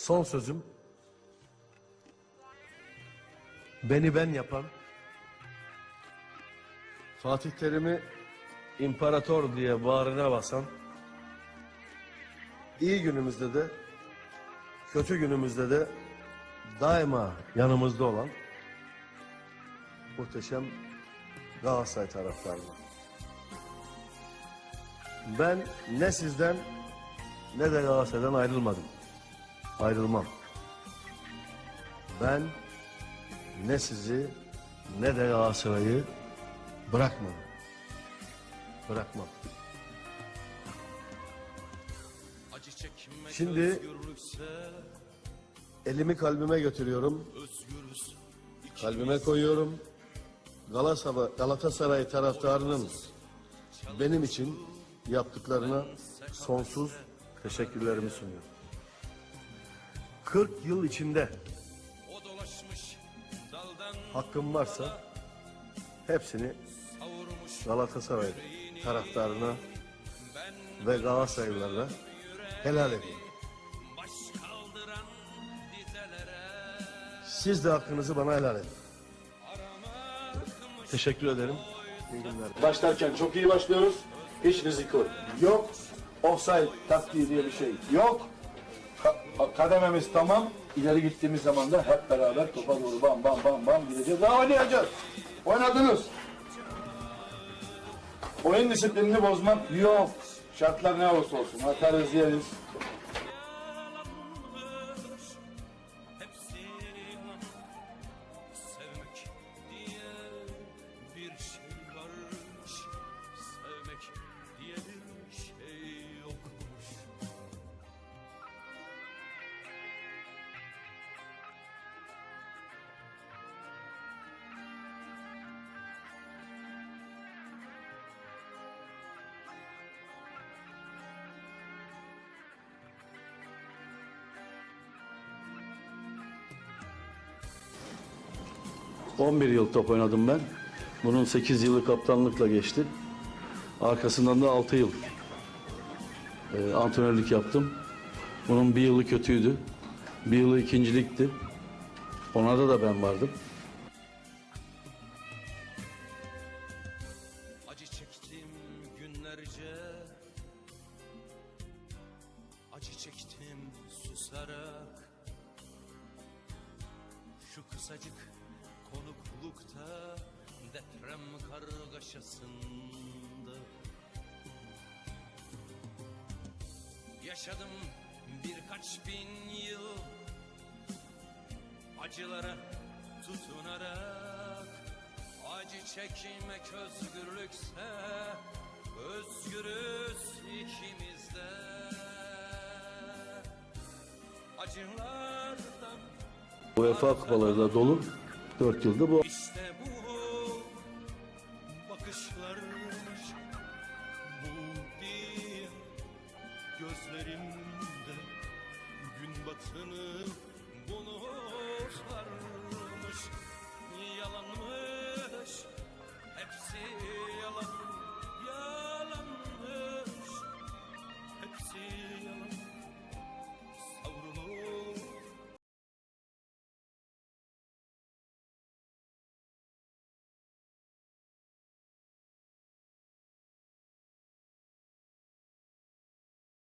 Son sözüm beni ben yapan Fatih Terim'i imparator diye bağrına basan iyi günümüzde de kötü günümüzde de daima yanımızda olan muhteşem Galatasaray taraftarı. Ben ne sizden ne de Galatasaray'dan ayrılmadım. Ayrılmam. Ben ne sizi ne de Galatasaray'ı. Bırakmam. Çekmek Şimdi elimi kalbime götürüyorum. Kalbime koyuyorum. Galatasaray, Galatasaray taraftarının benim için yaptıklarına sonsuz teşekkürlerimi sunuyorum. 40 yıl içinde O dolaşmış daldan hakkım varsa hepsini Galatasaray taraftarına ve Galatasaraylılara helal dizelere Siz de hakkınızı bana helal edin. Teşekkür ederim. İyi günler. Başlarken çok iyi başlıyoruz. Hiç risk yok. Yok. Offside taktiği diye bir şey yok. Ka- kadememiz tamam. İleri gittiğimiz zaman da hep beraber topa doğru bam bam bam bam gideceğiz. Daha oynayacağız. Oynadınız. Oyun disiplinini bozmak yok. Şartlar ne olursa olsun. Atarız yeriz. 11 yıl top oynadım ben. Bunun 8 yılı kaptanlıkla geçti. Arkasından da 6 yıl e, antrenörlük yaptım. Bunun bir yılı kötüydü. Bir yılı ikincilikti. Onlarda da ben vardım. Acı çektim günlerce Acı çektim susarak Şu kısacık konuklukta Deprem kargaşasında. Yaşadım birkaç bin yıl Acılara tutunarak. Acı çekmek özgürlükse Özgürüz ikimiz de Acılardan UEFA kupaları dolu. 4 yılda bu işte bu bakışlarmış Bu değil gözlerimde Gün batını hepsi yalan